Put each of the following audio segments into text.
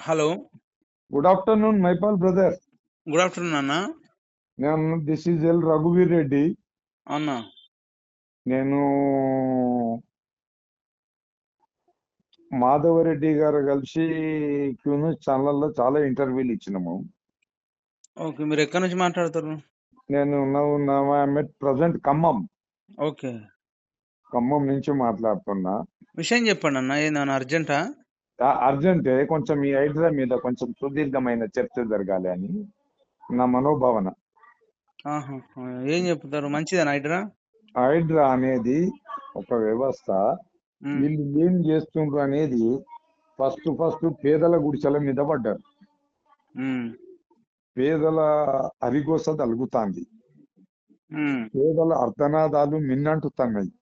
Hello. Good afternoon Maipal brother good afternoon అన్న. నేను this is L రఘువీర్ రెడ్డి అన్న. నేను మాధవరెడ్డి గారు కలిసి క్యూన్యూస్ ఛానల్లో చాలా ఇంటర్వ్యూలు ఇచ్చినాము. ఓకే మీరు ఎక్కడి నుంచి మాట్లాడుతారు? నేను ప్రజెంట్ ఖమ్మం. ఓకే. ఖమ్మం నుంచి మాట్లాడుతున్నా. విషయం చెప్పండి అన్న ఏందన్న అర్జెంటా? అర్జెంటే కొంచెం ఈ హైడ్రా మీద కొంచెం సుదీర్ఘమైన చర్చ జరగాలి అని నా మనోభావన. ఏం చెప్తారు? మంచిదేనా హైడ్రా హైడ్రా అనేది ఒక వ్యవస్థ. వీళ్ళు ఏం చేస్తుండ్రు అనేది ఫస్ట్ ఫస్ట్ పేదల గుడిసెల మీద పడ్డారు. పేదల అరిగోస తలుగుతాంది. పేదల అర్ధనాదాలు మిన్నంటుతున్నాయి.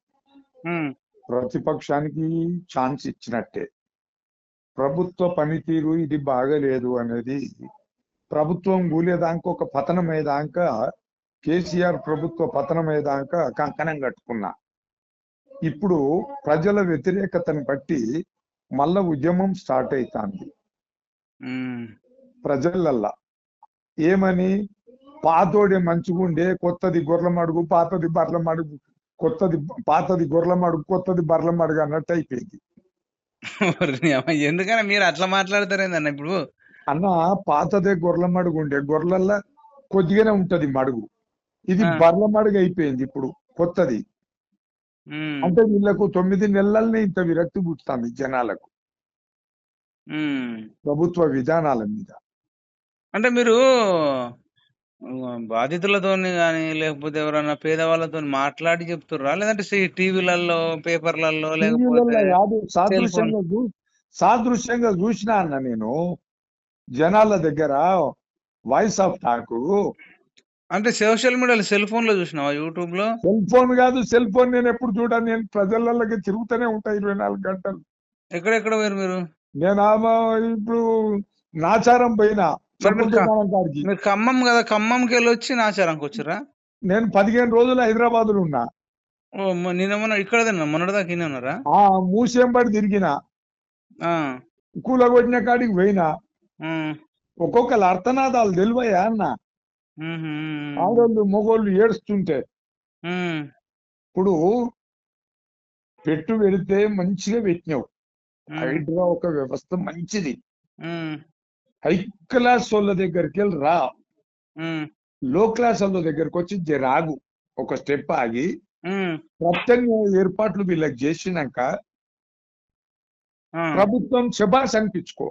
ప్రతిపక్షానికి ఛాన్స్ ఇచ్చినట్టే. ప్రభుత్వ పనితీరు ఇది బాగలేదు అనేది ప్రభుత్వం కూలేదాకా ఒక పతనం అయ్యేదాకా కేసీఆర్ ప్రభుత్వ పతనం అయ్యేదాకా కంకణం కట్టుకున్నా. ఇప్పుడు ప్రజల వ్యతిరేకతను బట్టి మళ్ళా ఉద్యమం స్టార్ట్ అవుతాంది ప్రజలల్లా. ఏమని? పాతోడే మంచిగుండే కొత్తది గొర్రెల మడుగు పాతది బర్ల మడుగు కొత్తది పాతది గొర్రెల మడుగు కొత్తది బర్ల మడుగు అన్నట్టు అయిపోయింది. ఓర్ని అమ్మ, ఎందుకని మీరు అట్లా మాట్లాడతారు ఏందన్న ఇప్పుడు? అన్న పాతదే గొర్రెల మడుగు ఉండే గొర్రెలల్లా కొద్దిగానే ఉంటది మడుగు. ఇది ఆ. బర్ల మడుగు అయిపోయింది ఇప్పుడు కొత్తది. ఉమ్, అంటే వీళ్ళకు తొమ్మిది నెలలనే ఇంత విరక్తి పుట్టుతుంది జనాలకు. ఉమ్. ప్రభుత్వ విధానాల మీద. అంటే మీరు బాధితులతో కానీ లేకపోతే ఎవరైనా పేదవాళ్ళతో మాట్లాడి చెప్తుర్రా? లేదంటే టీవీలలో పేపర్లలో లేకపోతే సాదృశ్యంగా చూసినా అన్న నేను జనాల దగ్గర వాయిస్ ఆఫ్ టాక్. అంటే సోషల్ మీడియాలో సెల్ ఫోన్లో చూసినావా? యూట్యూబ్లో సెల్ ఫోన్ కాదు సెల్ ఫోన్ నేను ఎప్పుడు చూడను. నేను ప్రజలకి తిరుగుతూనే ఉంటా ఇరవై నాలుగు గంటలు. ఎక్కడెక్కడ పోయారు మీరు? నేను ఇప్పుడు నాచారం పోయినా. మరి ఖమ్మం కదా ఖమ్మంకి వెళ్ళి వచ్చి నాచారంకి వచ్చిర్రా నేను పదిహేను రోజులు హైదరాబాద్లో ఉన్నా. ఓ మ- నిన్న మొన్న ఇక్కడ మొన్నటిదాకా ఉన్నారా? ఆ మూసేం పడి తిరిగిన. ఆ, కూలగొట్టిన కాడికి పోయినా. ఒక్కొక్కరు అర్థనాదాలు తెలివయా అన్న? ఆడోళ్ళు మొగోళ్ళు ఏడుస్తుంటే. ఇప్పుడు పెట్టు పెడితే మంచిగా పెట్టినావు. హైడ్రా ఒక వ్యవస్థ మంచిది. హై క్లాస్ వాళ్ళ దగ్గరికి వెళ్ళి రా. లో క్లాస్ వాళ్ళ దగ్గరికి వచ్చి జరాగు ఒక స్టెప్ ఆగి ప్రత్యామ్నాయ ఏర్పాట్లు వీళ్ళకి చేసినాక. ప్రభుత్వం శబాష్ అనిపించుకో.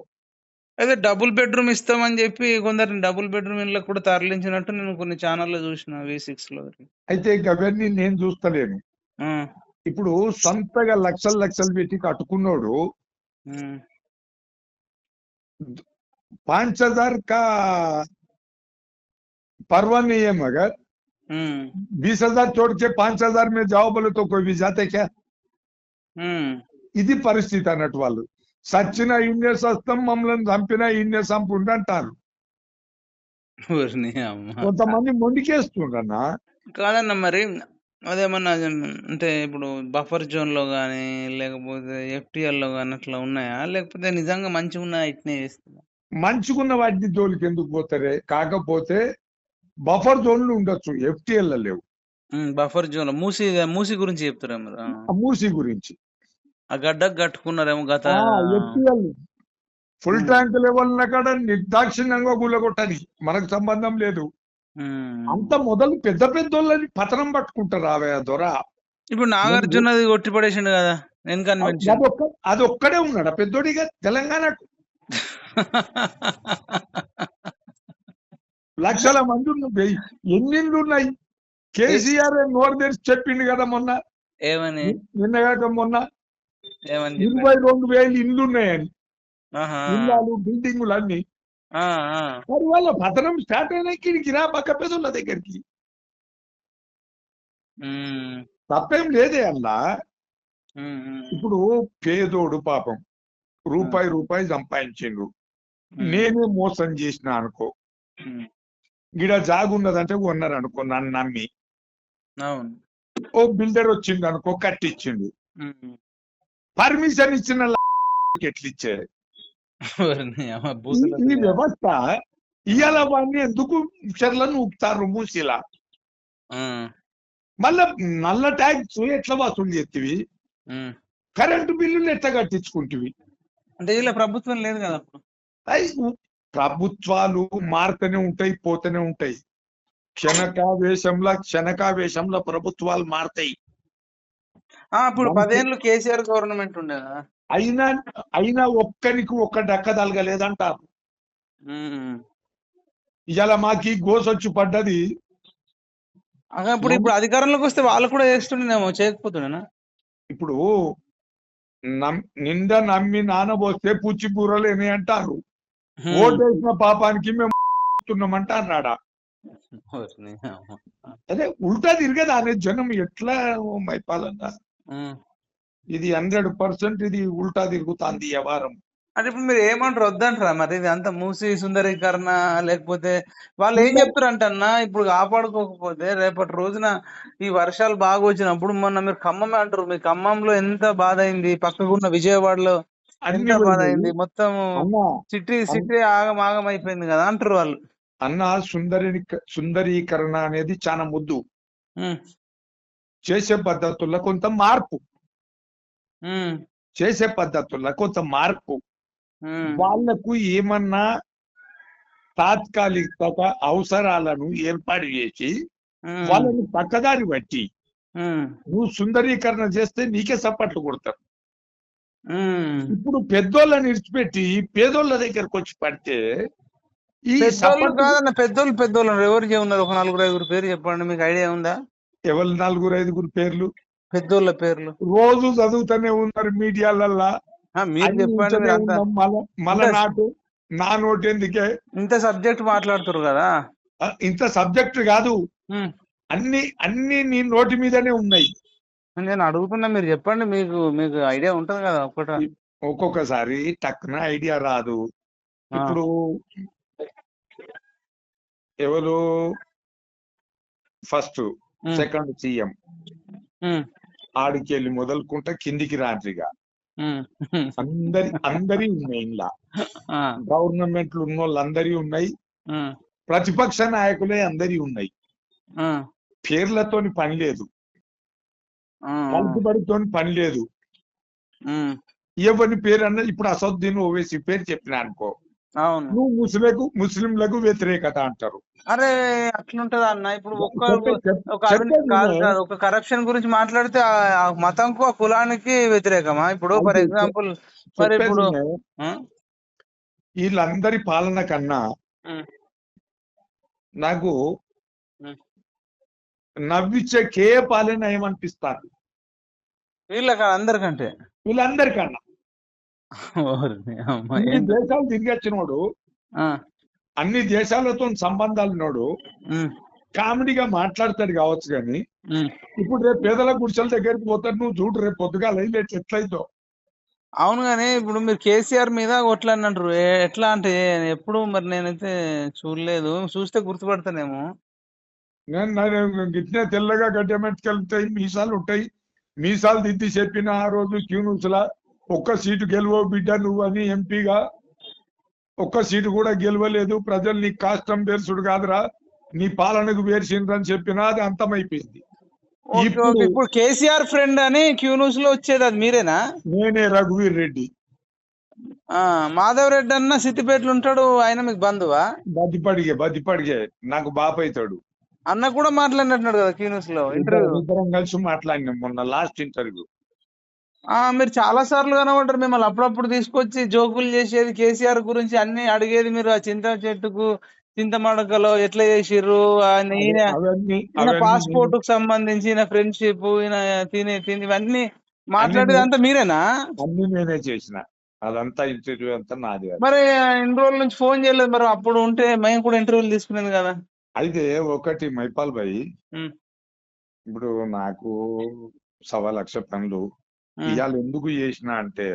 అదే డబుల్ బెడ్రూమ్ ఇస్తామని చెప్పి కొందరిని డబుల్ బెడ్రూమ్ ఇళ్ళకి కూడా తరలించినట్టు నేను కొన్ని ఛానల్లో చూసిన వి సిక్స్లో. అయితే అవన్నీ నేను చూస్తలేను. ఇప్పుడు సొంతగా లక్షలు లక్షలు పెట్టి కట్టుకున్నోడు पांच हजार का परवाह नहीं है मगर ఉమ్, बीस हजार छोड़ के पांच हजार में जाओ बोले तो कोई भी जाते क्या ఉమ్. ఇది పరిస్థితి అన్నట్టు వాళ్ళు సచ్చిన ఇన్నే సస్తం మమ్మల్ని చంపిన ఇన్నే చంపుండి అంటారు ఊరిని అమ్మ. కొంతమంది మొండికేస్తుండ్రన్నా కాదన్న మరి అదేమన్నా అంటే ఇప్పుడు బఫర్ జోన్ లో గానీ లేకపోతే ఎఫ్టిఎల్ లో గానీ అట్లా ఉన్నాయా లేకపోతే నిజంగా మంచిగా ఉన్నాయా ఇట్నే చేస్తున్నా మంచుకున్న వాటిని జోలికి ఎందుకు పోతారే? కాకపోతే బఫర్ జోన్లు ఉండొచ్చు. ఎఫ్టిఎల్ లేవు. బఫర్ జోన్ మూసి మూసి గురించి చెప్తారా మీరు ఆ. ఆ మూసి గురించి. ఆ గడ్డకు కట్టుకున్నారేమో గత ఎఫ్టిఎల్ ఫుల్. ట్యాంక్ లెవెల్ కాడ నిర్దాక్షిణ్యంగా కూలగొట్టని మనకు సంబంధం లేదు. అంత మొదలు పెద్ద పెద్దోళ్ళని పతనం పట్టుకుంటారు ఆవే దొర. ఇప్పుడు నాగార్జునది కొట్టి పడేసిండు కదా అది ఒక్కడే ఉన్నాడు. పెద్దోడిగా తెలంగాణకు. లక్షల మంది ఉన్నారు. ఎన్నిళ్ళు ఉన్నాయి? కేసీఆర్ నోరు తెరిచి చెప్పిండు కదా మొన్న? ఏమని? నిన్నగాక మొన్న? ఇరవై రెండు వేలు ఇండ్లు ఉన్నాయని. ఇల్లాలు బిల్డింగులు అన్ని. మరి వాళ్ళ పతనం స్టార్ట్ అయినా కిడికి రా పక్క పెద్దోళ్ళ దగ్గరికి. తప్పేం లేదే ఉమ్. ఇప్పుడు పేదోడు పాపం. రూపాయి రూపాయి సంపాదించిండు ఉమ్. నేనే మోసం చేసిన అనుకో. గిడ జాగున్నదంటే కొన్నారు అనుకో నన్ను నమ్మి. అవును. ఓ బిల్డర్ వచ్చిండు అనుకో కట్టిచ్చిండు. పర్మిషన్ ఇచ్చిన ఎట్లిచ్చే? ఈ. వ్యవస్థ? ఇవాళ వాడిని ఎందుకు చెర్లను ఊపుతారు మూసిలా? మళ్ళా నల్ల ట్యాక్స్ ఎట్లా వసూలు చేతివి. కరెంటు బిల్లులు ఎట్లా కట్టించుకుంటివి? అంటే ఇలా ప్రభుత్వం లేదు కదా అప్పుడు? ప్రభుత్వాలు మారుతూనే ఉంటాయి పోతూనే ఉంటాయి. క్షణకావేశంలో క్షణకావేశంలో ప్రభుత్వాలు మారుతాయి. మంచి- పదేళ్ళు కేసీఆర్ గవర్నమెంట్ ఉండే అయినా అయినా ఒక్కరికి ఒక్క డక్క తలగలేదంటారు. ఇవాళ మాకి గోసొచ్చి పడ్డది. ఇప్పుడు ఇప్పుడు అధికారంలోకి వస్తే వాళ్ళు కూడా చేస్తుండేనేమో చేయకపోతుండేనా? ఇప్పుడు నిండా నమ్మి నానబోస్తే పుచ్చి బూరలేని అంటారు. ఓటేసిన పాపానికి మేము తున్నామంట అన్నాడా. అదే ఉల్టా తిరిగేది అనే జనం ఎట్లా మైపాలన్నా. ఇది హండ్రెడ్ పర్సెంట్ ఇది ఉల్టా తిరుగుతాంది వ్యవహారం. అంటే ఇప్పుడు మీరు ఏమంటారు వద్దంటారా మరి? ఇది అంత మూసి సుందరీకరణ లేకపోతే వాళ్ళు ఏం చెప్తారు అంటన్నా ఇప్పుడు కాపాడుకోకపోతే రేపటి రోజున ఈ వర్షాలు బాగా వచ్చినప్పుడు మొన్న మీరు ఖమ్మమే అంటారు. మీ ఖమ్మంలో ఎంత బాధ అయింది? పక్కకున్న విజయవాడలో అన్ని. అయింది? మొత్తం అన్న సిటీ సిటీ ఆగం ఆగం అయిపోయింది కదా అంటారు వాళ్ళు. అన్న సుందరి సుందరీకరణ అనేది చాలా ముద్దు. చేసే పద్ధతుల్లో కొంత మార్పు. చేసే పద్ధతుల్లో కొంత మార్పు. వాళ్ళకు ఏమన్నా తాత్కాలిక అవసరాలను ఏర్పాటు చేసి వాళ్ళని పక్కదారి ఉమ్, నువ్వు సుందరీకరణ చేస్తే నీకే సప్పట్లు కొడతారు. ఇప్పుడు పెద్దోళ్ళని విడిచిపెట్టి పేదోళ్ళ దగ్గరకు వచ్చి పడితే ఈ కాదన్న పెద్దోళ్ళు పెద్దోళ్ళు ఎవరు ఉన్నారు ఒక నలుగురు ఐదుగురు పేరు చెప్పండి మీకు ఐడియా ఉందా? ఎవరు నలుగురు ఐదుగురు పేర్లు? పెద్దోళ్ళ పేర్లు. రోజు చదువుతూనే ఉన్నారు మీడియాలల్లా. ఆ, మీరు చెప్పండి ఇంకా- నాటు నా నోటు ఎందుకే ఇంత సబ్జెక్ట్ మాట్లాడుతున్నారు కదా? ఆ, ఇంత సబ్జెక్ట్ కాదు. అన్ని అన్ని నీ నోటి మీదనే ఉన్నాయి. నేను అడుగుతున్నా మీరు చెప్పండి. మీకు మీకు ఐడియా ఉంటది కదా ఒకట ఒక్కొక్కసారి టక్కున ఐడియా రాదు. ఇప్పుడు ఎవరు? First second CM. ఆడికి వెళ్ళి మొదలుకుంటే కిందికి రాత్రిగా అందరి అందరి ఉన్నాయి ఇలా గవర్నమెంట్లు ఉన్న వాళ్ళందరి ఉన్నాయి ప్రతిపక్ష నాయకులే అందరి ఉన్నాయి. పేర్లతోని పని లేదు. ఆ, పలుకుబడితోని పని లేదు. ఉమ్, ఎవరిని పేరు అన్న ఇప్పుడు అసదుద్దీన్ ఓవైసీ పేరు చెప్పిన అనుకో. నువ్వు ముస్లింలకు ముస్లింలకు వ్యతిరేకత అంటారు. అరే అట్లుంటదా అన్న? ఇప్పుడు ఒక్క ఒక కరప్షన్ గురించి మాట్లాడితే ఆ మతంకు ఆ కులానికి వ్యతిరేకమా? ఇప్పుడు ఫర్ ఎగ్జాంపుల్ మరి ఇప్పుడు? వీళ్ళందరి పాలన కన్నా నాకు. నవ్విచ్చే కే పాలన ఏమనిపిస్తారు? వీళ్ళకి అందరికంటే? వీళ్ళందరికన్నా. ఏంటి? దేశాలు తిరిగొచ్చినోడు ఆ, అన్ని దేశాలతో సంబంధాలు ఉన్నోడు కామెడీగా మాట్లాడతాడు కావచ్చు కానీ. ఇప్పుడు రేపు పేదల గుడిసెల దగ్గరికి పోతాడు నువ్వు చూడు రేపు పొద్దుగాల ఎట్లయితో అవును కానీ ఇప్పుడు మీరు కేసీఆర్ మీద కొట్లాడిని అంటారు ఏ- ఎట్లా అంటే ఎప్పుడు మరి నేనైతే చూడలేదు చూస్తే గుర్తుపడతానేమో. నేను గిట్నే తెల్లగా గడ్డమెట్టుకెళ్తాయి మీసాలు ఉంటాయి. మీసాలు దిద్ది చెప్పిన ఆ రోజు క్యూనుసులా ఒక్క సీటు గెలువో బిడ్డ నువ్వు అని ఎంపీగా. ఒక్క సీటు కూడా గెలవలేదు. ప్రజలు నీ కాష్టం పేర్చుడు కాదురా నీ పాలనకు పేర్చిండ్రని చెప్పినా అది అంతమైపోయింది. ఇప్పుడు కేసీఆర్ ఫ్రెండ్ అని క్యూ న్యూస్లో వచ్చేది అది మీరేనా? నేనే రఘువీర్ రెడ్డి. ఆ మాధవ్ రెడ్డి అన్న సిద్దిపేటలో ఉంటాడు ఆయన మీకు బంధువా? బతిపడిగే బతిపడిగే. నాకు బాపైతాడు అన్న కూడా మాట్లాడినట్టున్నాడు కదా క్యూ న్యూస్లో ఇంటర్వ్యూ. కలిసి మాట్లాడినాం మొన్న లాస్ట్ ఇంటర్వ్యూ ఆ మీరు చాలా సార్లు కనబడ్డారు మిమ్మల్ని. అప్పుడప్పుడు తీసుకొచ్చి జోకులు చేసేది కేసీఆర్ గురించి అన్ని అడిగేది మీరు. ఆ చింత చెట్టుకు చింతమడకలో ఎట్లా చేసిర్రు? ఆయన పాస్పోర్ట్కు సంబంధించి ఈయన ఫ్రెండ్షిప్ ఈయన తినే తిని ఇవన్నీ మాట్లాడేది అంతా మీరేనా? అన్ని నేనే చేసిన. అదంతా ఇంటర్వ్యూ అంతా నాది మరి ఇన్ని రోజుల నుంచి ఫోన్ చేయలేదు. మరి అప్పుడు ఉంటే మేము కూడా ఇంటర్వ్యూలు తీసుకునేది కదా. అయితే ఒకటి మైపాల్ భాయ్. ఉమ్, ఇప్పుడు నాకు సవా లక్ష పనులు. ఉమ్, ఇవాళ ఎందుకు చేసిన అంటే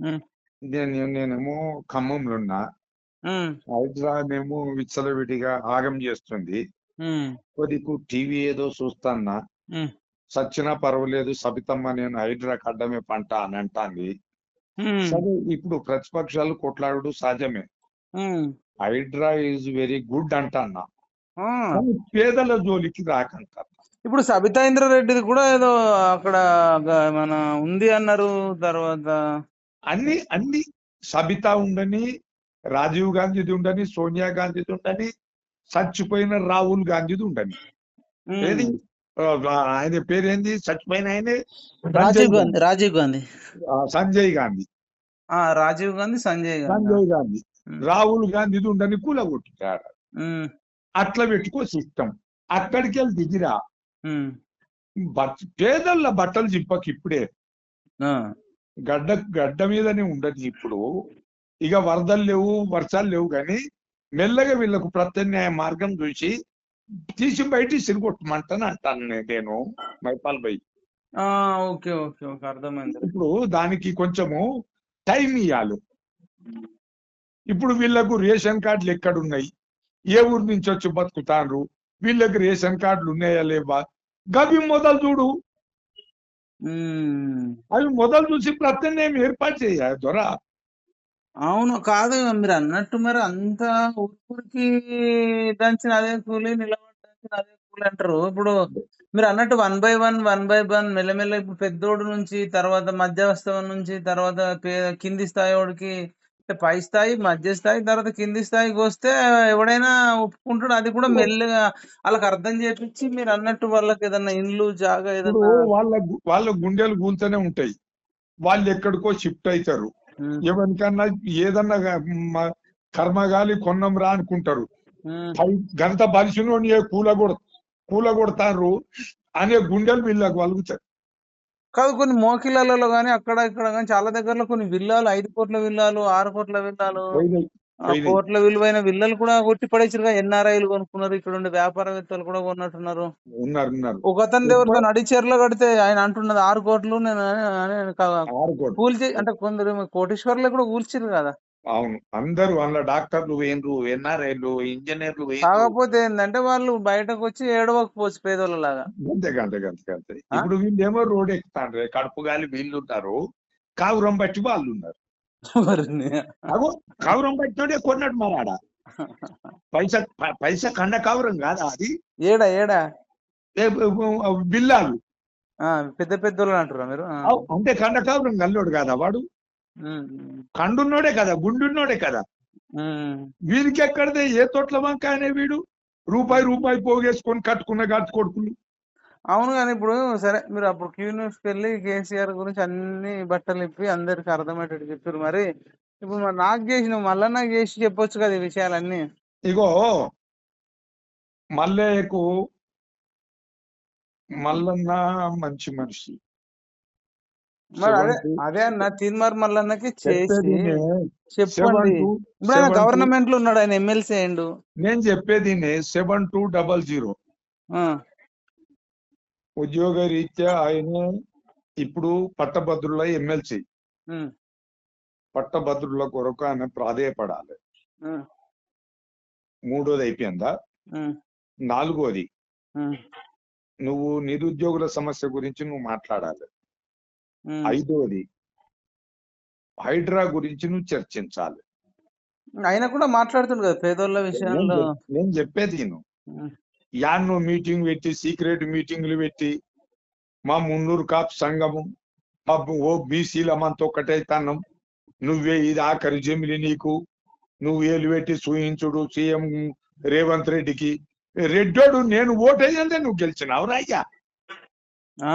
ఉమ్, నేను నేనేమో ఖమ్మంలో ఉన్నా ఉమ్, హైదరాబాద్ ఏమో విచ్చలవిడిగా ఆగం చేస్తుంది. ఉమ్, కొద్దికు టీవీ ఏదో చూస్తాన్నా. ఉమ్, సచ్చినా పర్వాలేదు సబితమ్మ నేను హైడ్రా కడ్డమే పంట అని అంటాంది. ఉమ్, సరే ఇప్పుడు ప్రతిపక్షాలు కొట్లాడు సహజమే. Um, HYDRAA is very good అంటన్నా. పేదల జోలికి రాకంట. ఇప్పుడు సబితా ఇంద్రారెడ్డిది కూడా ఏదో అక్కడ మన ఉంది అన్నారు తర్వాత. అన్ని అన్ని సబితా ఉండని రాజీవ్ గాంధీది ఉండని సోనియా గాంధీది ఉండని చచ్చిపోయిన రాహుల్ గాంధీది ఉండని. ఏది? ఆ, ఆయన పేరేంది? చచ్చిపోయిన ఆయనే రాజీవ్ గాంధీ రాజీవ్ గాంధీ. ఆ, సంజయ్ గాంధీ. ఆ రాజీవ్ గాంధీ సంజయ్ గాంధీ. సంజయ్ గాంధీ. రాహుల్ గాంధీది ఉండని కూలగొట్టాడు ఉమ్, అట్లా పెట్టుకో సిస్టమ్. అక్కడికి వెళ్ళి దిగిరా. ఉమ్, బట్ పేదల బట్టలు జిప్పకి ఇప్పుడే. గడ్డ గడ్డ మీదనే ఉండదు ఇప్పుడు. ఇక వరదలు లేవు వర్షాలు లేవు కానీ మెల్లగా వీళ్ళకు ప్రత్యామ్నాయ మార్గం చూసి తీసి బయట సిరిగొట్టమంటాను అంటాను నేను Maipal bye. Okay okay okay అర్థమైంది. ఇప్పుడు దానికి కొంచెము టైం ఇవ్వాలి ఇప్పుడు వీళ్ళకు రేషన్ కార్డులు ఎక్కడున్నాయి? ఏ ఊరు నుంచి వచ్చి బతుకుతాండ్రు? వీళ్ళకి రేషన్ కార్డులు ఉన్నాయా లేవా? గవి మొదలు చూడు. అవి మొదలు చూసి ప్రత్యామ్నాయం ఏర్పాటు చేయాలి దొర? అవును కాదు మీరు అన్నట్టు మరి అంత ఊరికి దంచిన అదే కూలి నిలబడి అదే కూలి అంటారు. ఇప్పుడు మీరు అన్నట్టు one by one one by one మెల్లమెల్ల ఇప్పుడు పెద్దోడు నుంచి తర్వాత మధ్యవస్థ నుంచి తర్వాత కింది స్థాయి వాడికి అంటే పై స్థాయి మధ్య స్థాయి తర్వాత కింది స్థాయికి వస్తే ఎవడైనా ఒప్పుకుంటాడు. అది కూడా మెల్లగా వాళ్ళకి అర్థం చేపించి మీరు అన్నట్టు వాళ్ళకి ఏదన్నా ఇండ్లు జాగా ఏదన్నా వాళ్ళ వాళ్ళ గుండెలు కూలుతూనే ఉంటాయి. వాళ్ళు ఎక్కడికో షిఫ్ట్ అవుతారు. ఎవరికన్నా ఏదన్నా కర్మగాలి కొన్నం రా అనుకుంటారు. గంత బలిసినోని కూల కొడ కూల కొడతారు అనే గుండెలు వీళ్ళకి వలుగుతాయి. కాదు కొన్ని మోకిలాలలో గానీ అక్కడ ఇక్కడ గానీ చాలా దగ్గరలో కొన్ని విల్లాలు ఐదు కోట్ల విల్లాలు ఆరు కోట్ల విల్లాలు. కోట్ల విలువైన విల్లలు కూడా కొట్టి పడేసారుగా ఎన్ఆర్ఐలు కొనుక్కున్నారు ఇక్కడ ఉండే వ్యాపారవేత్తలు కూడా కొన్నట్టున్నారు. ఒక అతని ఎవరితో నడిచేరులో కడితే ఆయన అంటున్నది ఆరు కోట్లు నేను కూల్చి అంటే కొందరు కోటీశ్వర్లు కూడా కూల్చిరు కదా. అవును. అందరూ వాళ్ళ డాక్టర్లు వేండ్రు ఎన్ఆర్ఐలు ఇంజనీర్లు కాకపోతే ఏంటంటే వాళ్ళు బయటకు వచ్చి ఏడవకపోవచ్చు పేదోళ్ళలాగా. అంతే అంతే అంతే అంతే. ఇప్పుడు వీళ్ళేమో రోడ్ ఎక్కుతాండ్రే కడుపు గాలి వీళ్ళు ఉన్నారు కావురం బట్టి వాళ్ళు ఉన్నారు కావురం బట్టినోడే కొన్నాడు మరాడ? పైసా పైసా కండ కావురం కాదా అది? ఏడా ఏడా? బిల్లాలు. ఆ, పెద్ద పెద్దోళ్ళు అంటారా మీరు? అంటే కండ కావురం గల్లోడు కాదా వాడు? కండున్నోడే కదా గుండున్నోడే కదా. వీరికి ఎక్కడదే ఏ తోట్ల వంకాయనే వీడు? రూపాయి రూపాయి పోగేసుకొని కట్టుకున్న గట్టు కొడుకులు. అవును కానీ ఇప్పుడు సరే మీరు అప్పుడు క్యూ వెళ్ళి కేసీఆర్ గురించి అన్ని బట్టలు ఇప్పి అందరికి అర్థమయ్యేటట్టు చెప్పారు మరి. ఇప్పుడు మరి నాకు చేసిన మళ్ళా నాకు చేసి చెప్పొచ్చు కదా ఈ విషయాలన్నీ. ఇగో మల్లయ్యకు మల్లన్న మంచి మనిషి. మరి అదే అదే అన్న తీన్మార్ మల్లన్నకి చేసి చెప్పండి. ఇప్పుడు ఆయన గవర్నమెంట్లో ఉన్నాడు ఆయన ఎమ్మెల్సీ అయిండు నేను చెప్పేది సెవెన్ టూ డబల్ జీరో. ఉద్యోగ రీత్యా ఆయన ఇప్పుడు పట్టభద్రుల ఎమ్మెల్సీ. పట్టభద్రుల కొరకు ఆయన ప్రాధేయపడాలి. మూడోది అయిపోయిందా? నాలుగోది. నువ్వు నిరుద్యోగుల సమస్య గురించి నువ్వు మాట్లాడాలి. ఐదోది. హైడ్రా గురించి నువ్వు చర్చించాలి. ఆయన కూడా మాట్లాడుతుండు కదా పేదోళ్ళ విషయంలో. నేను చెప్పేది నేను ఉమ్, యాన్నో మీటింగ్ పెట్టి సీక్రెట్ మీటింగ్లు పెట్టి మా మున్నూరు కాపు సంఘము మా ఓ బీసీల మనతో ఒకటైతనం నువ్వే ఇది ఆఖరి జమిలి నీకు. నువ్వు ఏలు పెట్టి సూహించుడు సీఎం రేవంత్ రెడ్డికి. రెడ్డోడు నేను ఓటేయందే నువ్వు గెలిచినావు రాయ్యా ఆ?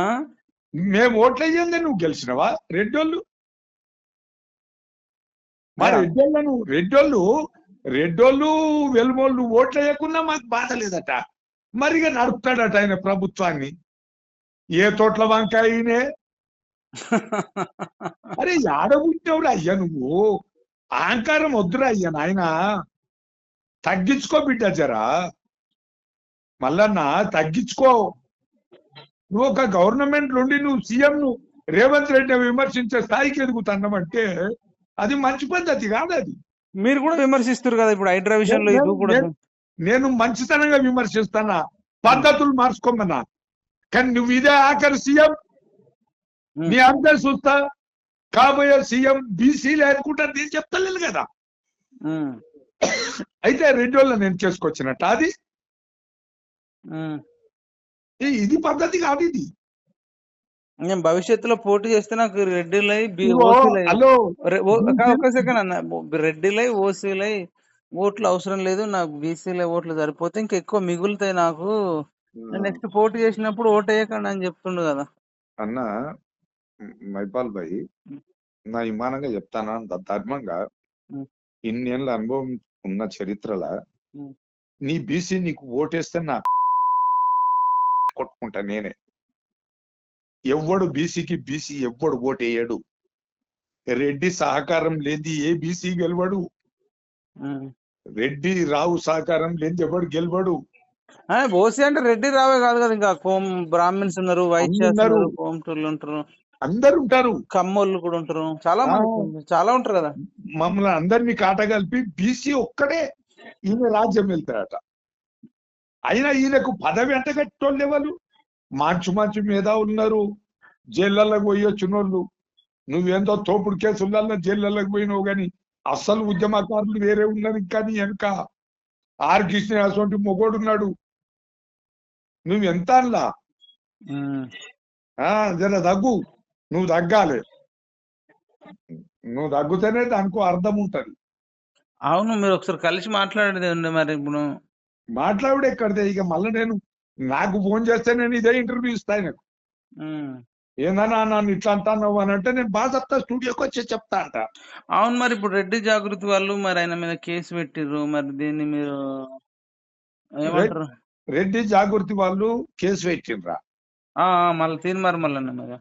మేము ఓట్లయ్యిందే నువ్వు గెలిచినవా? రెడ్డోళ్ళు? మా. రెడ్డోళ్ళను రెడ్డోళ్ళు రెడ్డోళ్ళు వెలుమోళ్ళు ఓట్లు వేయకున్నా మాకు బాధ లేదట. మరిగా నడుపుతాడట ఆయన ప్రభుత్వాన్ని. ఏ తోట్ల వంకాయనే అరే ఆడబుట్టినవురా అయ్యా నువ్వు. అహంకారం వద్దురా అయ్యా నాయన. తగ్గించుకో బిడ్డ జరా. మల్లన్న తగ్గించుకో. నువ్వు ఒక గవర్నమెంట్ నుండి నువ్వు సీఎం ను రేవంత్ రెడ్డి విమర్శించే స్థాయికి ఎదుగుతున్నామంటే అది మంచి పద్ధతి కాదు అది. మీరు కూడా విమర్శిస్తారు కదా ఇప్పుడు హైడ్రా విషయంలో ఇది కూడా. నేను- మంచితనంగా విమర్శిస్తానా? పద్ధతులు మార్చుకోమన్నా. కానీ నువ్వు ఇదే ఆఖరి సీఎం. నీ అంతా చూస్తా కాబోయే సీఎం బీసీలే అనుకుంటారు నేను చెప్తలేదు కదా. అయితే రెండు రోజులు నేను చేసుకొచ్చినట్టు. అది ఇది పద్ధతి కాదు ఇది. నేను భవిష్యత్తులో పోటీ చేస్తే నాకు రెడ్డిలై ఒక- సెకండ్ అన్న. రెడ్డిలై ఓసీలై ఓట్లు అవసరం లేదు. నాకు బీసీలై ఓట్లు సరిపోతే ఇంకా ఎక్కువ మిగులుతాయి నాకు. నెక్స్ట్ పోటీ చేసినప్పుడు ఓటు వేయకండి అని చెప్తుండు కదా. అన్న మైపాల్ భాయ్ నా విమానంగా చెప్తానా ధర్మంగా. ఇన్నేళ్ళ అనుభవం ఉన్న చరిత్రల. నీ బీసీ నీకు ఓటేస్తే నా కొట్టుకుంటా నేనే. ఎవ్వడు బీసీకి బీసీ ఎవ్వడు ఓటేయడు. రెడ్డి సహకారం లేని ఏ బీసీ గెలవడు. రెడ్డి రావు సహకారం లేని ఎవడు గెలవడు. ఓసీ అంటే రెడ్డి రావే కాదు కదా ఇంకా. కోమ్ బ్రాహ్మిన్స్ ఉన్నారు. ఉన్నారు కోమటోళ్ళు ఉంటారు. అందరు ఉంటారు. కమ్మోళ్ళు కూడా ఉంటారు. చాలా. చాలా ఉంటారు కదా. మమ్మల్ని అందరినీ కాట కలిపి బీసీ ఒక్కడే ఈయన రాజ్యం వెళ్తాడట. అయినా ఈయనకు పదవి ఎంత కట్టోళ్ళు ఎవరు? మంచు మంచు మీద ఉన్నారు. జైళ్ళకి పోయి వచ్చినోళ్ళు. నువ్వేందో తోపుడు కేసులలో జైళ్ళకి పోయినావు గాని అస్సలు ఉద్యమకారులు వేరే ఉన్నారు ఇంకా నీ వెనుక. ఆర్ కృష్ణ అటువంటి మొగోడున్నాడు నువ్వు ఎంత అల్లా ఉమ్. ఆ జర దగ్గు నువ్వు తగ్గాలి. నువ్వు తగ్గుతేనే దానికో అర్థం ఉంటది. అవును మీరు ఒకసారి కలిసి మాట్లాడేది మరి ఇప్పుడు? మాట్లాడు ఎక్కడిదే ఇక మళ్ళీ నేను నాకు ఫోన్ చేస్తే నేను ఇదే ఇంటర్వ్యూ ఇస్తాను నాకు. ఏందన్నా నన్ను ఇట్లా అంటాను అని అంటే నేను బాగా చెప్తా స్టూడియోకి వచ్చి చెప్తా అంట. అవును మరి ఇప్పుడు రెడ్డి జాగృతి వాళ్ళు మరి ఆయన మీద కేసు పెట్టిర్రు మరి దీన్ని మీరు ఏమంటారు? రెడ్డి జాగృతి వాళ్ళు కేసు పెట్టిండ్రా. మళ్ళీ మల్లన్న మీద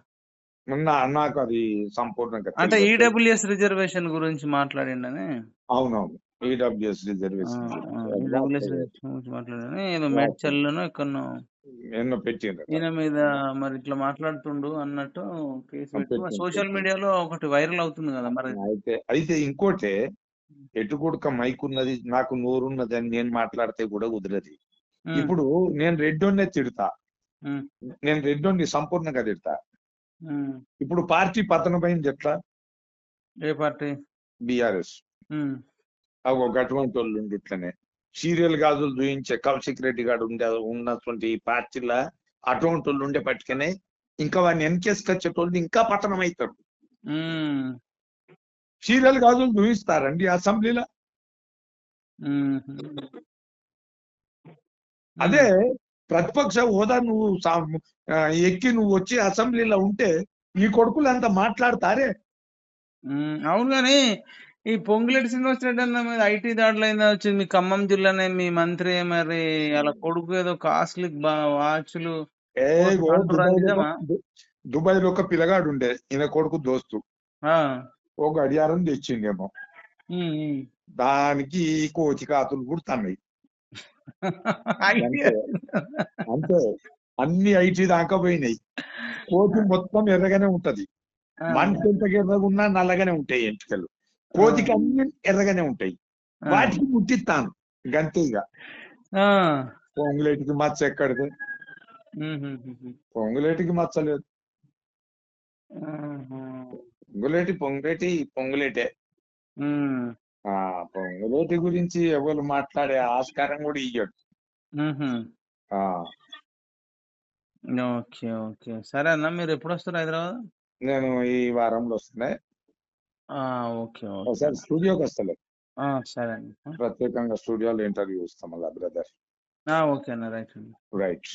నా- నాకు అది సంపూర్ణంగా అంటే. ఈడబ్ల్యూఎస్ రిజర్వేషన్ గురించి మాట్లాడిండని? అవునవును. ఈడబ్ల్యూఎస్ ఆ, రిజర్వేషన్ ఆ, ఈడబ్ల్యూఎస్ రిజర్వేషన్ గురించి మాట్లాడని ఏదో మేడ్చల్లోనో ఎక్కడనో? ఎన్నో పెట్టిండ్రు. ఈయన మీద మరి ఇట్లా మాట్లాడుతుండు అన్నట్టు కేసు సోషల్. మీడియాలో ఒకటి వైరల్ అవుతుంది కదా మరి. అయితే అయితే ఇంకోటి ఎటుకొడుక మైక్ ఉన్నది నాకు నోరున్నది అని నేను మాట్లాడితే కూడా కుదరది. ఇప్పుడు నేను రెడ్డోన్నే తిడతా. ఉమ్, నేను రెడ్డోన్ని సంపూర్ణంగా తిడతా. ఇప్పుడు పార్టీ పతనమైంది ఎట్లా? ఏ పార్టీ? బీఆర్ఎస్. ఒక అటువంటి వాళ్ళు ఉండి ఇట్లనే సీరియల్ గాజులు చూయించే కౌశిక్ రెడ్డి గారు ఉండే ఉన్నటువంటి పార్టీల అటువంటి వాళ్ళు ఉండే పట్టుకనే ఇంకా వాడిని వెనకేసుకొచ్చేటోళ్ళు ఇంకా పతనం అవుతారు సీరియల్ గాజులు చూయిస్తారండి అసెంబ్లీలో. అదే ప్రతిపక్ష హోదా నువ్వు ఎక్కి నువ్వు వచ్చి అసెంబ్లీలో ఉంటే ఈ కొడుకులు అంతా మాట్లాడతారే? అవును కానీ ఈ పొంగులేటి రెడ్డి అన్న మీద ఐటీ దాడులు అయిందా వచ్చింది? మీ ఖమ్మం జిల్లానే మీ మంత్రి మరి అలా కొడుకు ఏదో కాస్ట్లీ వాచ్లు దుబాయ్లో ఒక పిల్లగాడు ఉండే ఈయన కొడుకు దోస్తు. ఓ గడియారం తెచ్చిండేమో. దానికి కోచి కాతులు పుడుతున్నాయి. అంతే. అన్ని ఐటీ దాకా పోయినాయి. కోతి మొత్తం ఎర్రగానే ఉంటది. మనిషి ఎంత ఎర్రగా ఉన్నా నల్లగానే ఉంటాయి ఎంటుకలు. కోతికి అన్ని ఎర్రగానే ఉంటాయి. వాటికి ముట్టిస్తాను గంతే ఇక ఆ, పొంగులేటికి మచ్చ ఎక్కడిది? పొంగులేటికి మచ్చలేదు ఉమ్, పొంగులేటి పొంగులేటి పొంగులేటే. ఆ పొంగులేటి గురించి ఎవరు మాట్లాడే ఆస్కారం కూడా ఇయ్యడు. Okay okay. సరే అన్న మీరు ఎప్పుడు వస్తారు హైదరాబాద్? నేను ఈ వారంలో వస్తున్నాయి ఓకే ఓకే. ఒకసారి స్టూడియోకి వస్తలే ఆ, సరే అండి. ప్రత్యేకంగా స్టూడియోలో ఇంటర్వ్యూ ఇస్తాం అలా బ్రదర్. ఆ, ఓకే అన్న రైట్ అండి. రైట్.